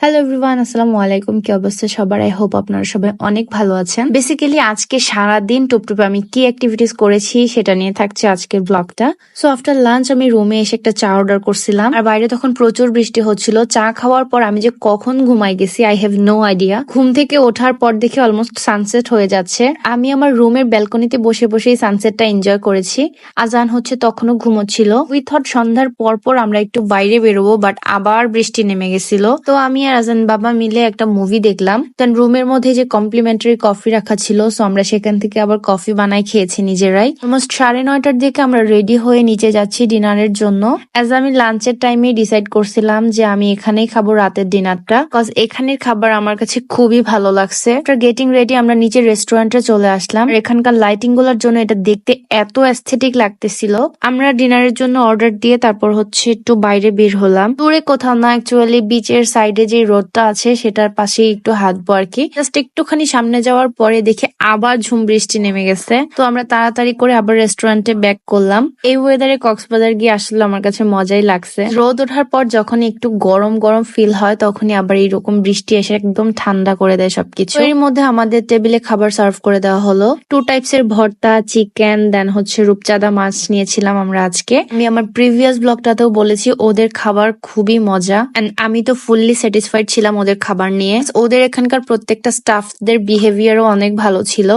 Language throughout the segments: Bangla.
হ্যালো এভরিওয়ান আসসালামু আলাইকুম কি অবস্থা সবার? আই হোপ আপনারা সবাই অনেক ভালো আছেন। বেসিক্যালি আজকে সারা দিন টুপটুপে আমি কি অ্যাক্টিভিটিস করেছি সেটা নিয়ে থাকছে আজকের ব্লগটা সো আফটার লাঞ্চ আমি রুমে এসে একটা চা অর্ডার করছিলাম। আর বাইরে তখন প্রচুর বৃষ্টি হচ্ছিল। চা খাওয়ার পর আমি যে কখন ঘুমাই গেছি আই হ্যাভ নো আইডিয়া ঘুম থেকে ওঠার পর দেখে অলমোস্ট সানসেট হয়ে যাচ্ছে। আমি আমার রুমের ব্যালকনিতে বসে বসে এই সানসেটটা এনজয় করেছি। আজান হচ্ছে তখনও ঘুমোচ্ছিল। উই থট সন্ধ্যার পর পর আমরা একটু বাইরে বেরোবো বাট আবার বৃষ্টি নেমে গেছিল। তো আমি আর আজান বাবা মিলে একটা মুভি দেখলাম। দেন রুমের মধ্যে যে কমপ্লিমেন্টারি কফি রাখা ছিল সো আমরা সেখান থেকে আবার কফি বানাই খেয়েছি নিজেরাই। অলমোস্ট সাড়ে নয়টার দিকে আমরা রেডি হয়ে নিচে যাচ্ছি ডিনারের জন্য। অ্যাজ আমি লাঞ্চের টাইমে ডিসাইড করছিলাম যে আমি এখানেই খাব রাতের ডিনারটা কজ এখানের খাবার আমার কাছে খুবই ভালো লাগছে। গেটিং রেডি আমরা নিচের রেস্টুরেন্টে চলে আসলাম। এখানকার লাইটিংগুলার জন্য এটা দেখতে এত অ্যাস্থেটিক লাগতেছিল। আমরা ডিনারের জন্য অর্ডার দিয়ে তারপর হচ্ছে একটু বাইরে বের হলাম। দূরে কোথাও না অ্যাকচুয়ালি বিচের সাইডে যে রোডটা আছে সেটার পাশেই একটু হাঁটবো আর কি। জাস্ট একটুখানি সামনে যাওয়ার পরে দেখে আবার ঝুম বৃষ্টি নেমে গেছে। তো আমরা তাড়াতাড়ি করে আবার রেস্টুরেন্টে ব্যাক করলাম। এই ওয়েদারে কক্সবাজার গিয়ে আসলে আমার কাছে মজাই লাগছে। রোদ ওঠার পর যখন একটু গরম গরম ফিল হয়, তখনই আবার এইরকম বৃষ্টি এসে একদম ঠান্ডা করে দেয় সবকিছু। এর মধ্যে আমাদের টেবিলে খাবার সার্ভ করে দেওয়া হলো। টু টাইপস এর ভর্তা চিকেন দেন হচ্ছে রূপচাঁদা মাছ নিয়েছিলাম আমরা আজকে। আমি আমার প্রিভিয়াস ব্লগটাতেও বলেছি, ওদের খাবার খুবই মজা। এন্ড আমি তো ফুললি স্যাটিসফাইড ছিলাম ওদের খাবার নিয়ে। ওদের এখানকার প্রত্যেকটা স্টাফদের বিহেভিয়ারও অনেক ভালো ছিল।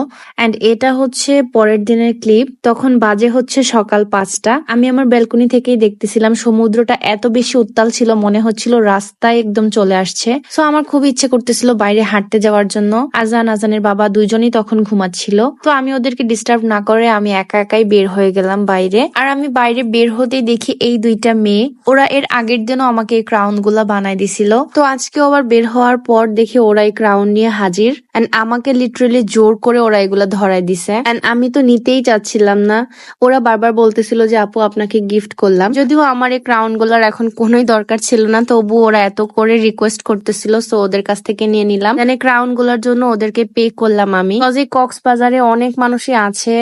এন্ড এটা হচ্ছে পরের দিনের ক্লিপ তখন বাজে হচ্ছে সকাল পাঁচটা। আমি আমার ব্যালকনি থেকেই দেখতেছিলাম সমুদ্রটা এত বেশি উত্তাল ছিল, মনে হচ্ছিল রাস্তায় একদম চলে আসছে। সো আমার খুব ইচ্ছে করতেছিল বাইরে হাঁটতে যাওয়ার জন্য। আজান, আজানের বাবা দুইজনই তখন ঘুমাচ্ছিল। তো আমি ওদেরকে ডিস্টার্ব না করে আমি একা একাই বের হয়ে গেলাম বাইরে। আর আমি বাইরে বের হতেই দেখি এই দুইটা মেয়ে। ওরা এর আগের দিনও আমাকে এই ক্রাউনগুলা বানাই দিছিল। তো আজকে আবার বের হওয়ার পর দেখি ওরাই ক্রাউন নিয়ে হাজির। এন্ড আমাকে লিটারেলি জোর করে ওরা এগুলা ধরাই দিছে। এন্ড আমি তো নিতেই চাচ্ছিলাম না। ওরা বারবার বলতেছিল যে, আপু, আপনাকে গিফট করলাম। যদিও আমার এই ক্রাউনগুলার এখন কোনোই দরকার ছিল না, তবু ওরা এত করে রিকোয়েস্ট করতেছিল সো ওদের কাছ থেকে নিয়ে নিলাম। মানে ক্রাউনগুলার জন্য ওদেরকে পে করলাম আমি। কজ কক্সবাজারে অনেক মানুষই আছে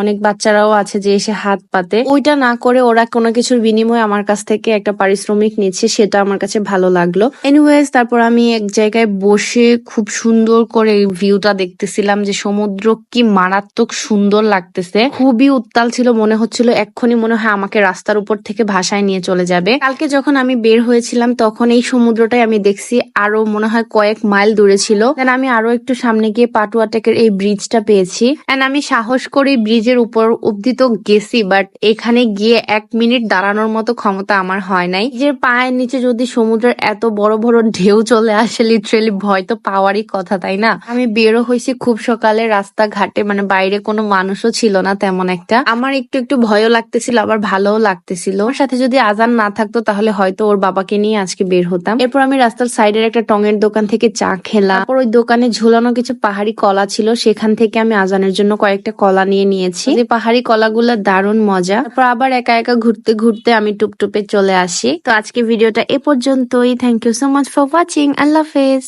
অনেক বাচ্চারাও আছে যে এসে হাত পাতে। ওইটা না করে ওরা কোনো কিছুর বিনিময়ে আমার কাছ থেকে একটা পারিশ্রমিক নিচ্ছে, সেটা আমার কাছে ভালো লাগল। এনিওয়েজ তারপর আমি এক জায়গায় বসে খুব সুন্দর করে ভিউটা দেখতেছিলাম যে সমুদ্র কি মারাত্মক সুন্দর লাগতেছে। খুবই উত্তাল ছিল, মনে হচ্ছিল এক্ষুনি মনে হয় আমাকে রাস্তার উপর থেকে ভাসায় নিয়ে চলে যাবে। কালকে যখন আমি বের হয়েছিলাম, তখন এই সমুদ্রটাই আমি দেখছি আরও মনে হয় কয়েক মাইল দূরে ছিল। দেন আমি আরও একটু সামনে গিয়ে পাটুয়া টেকের এই ব্রিজটা পেয়েছি। এন্ড আমি সাহস করে ব্রিজের উপর অব্দি তো গেছি বাট এখানে গিয়ে এক মিনিট দাঁড়ানোর মতো ক্ষমতা আমার হয় নাই। যে পায়ের নিচে যদি সমুদ্রের এত বড় বড় ঢেউ চলে আসে লিটারেলি ভয় তো পাওয়ারই কথা, তাই না? আমি বেরো হয়েছি খুব সকালে, রাস্তাঘাটে মানে বাইরে কোনো মানুষও ছিল না তেমন একটা। আমার একটু একটু ভয়ও লাগতেছিল, আবার ভালোও লাগতেছিল। ওর সাথে যদি আজান না থাকতো, তাহলে হয়তো ওর বাবাকে নিয়ে আজকে বের হতাম। এরপর আমি রাস্তার সাইডের একটা টঙের দোকান থেকে চা খেলাম। তারপর ওই দোকানে ঝুলানো কিছু পাহাড়ি কলা ছিল, সেখান থেকে আমি আজানের জন্য কয়েকটা কলা নিয়ে নিয়েছি। যে পাহাড়ি কলাগুলো দারুণ মজা। তারপর আবার একা একা ঘুরতে ঘুরতে আমি টুপটুপে চলে আসি। তো আজকে ভিডিওটা এ পর্যন্তই। Thank you so much for watching আল্লাহ হাফেজ।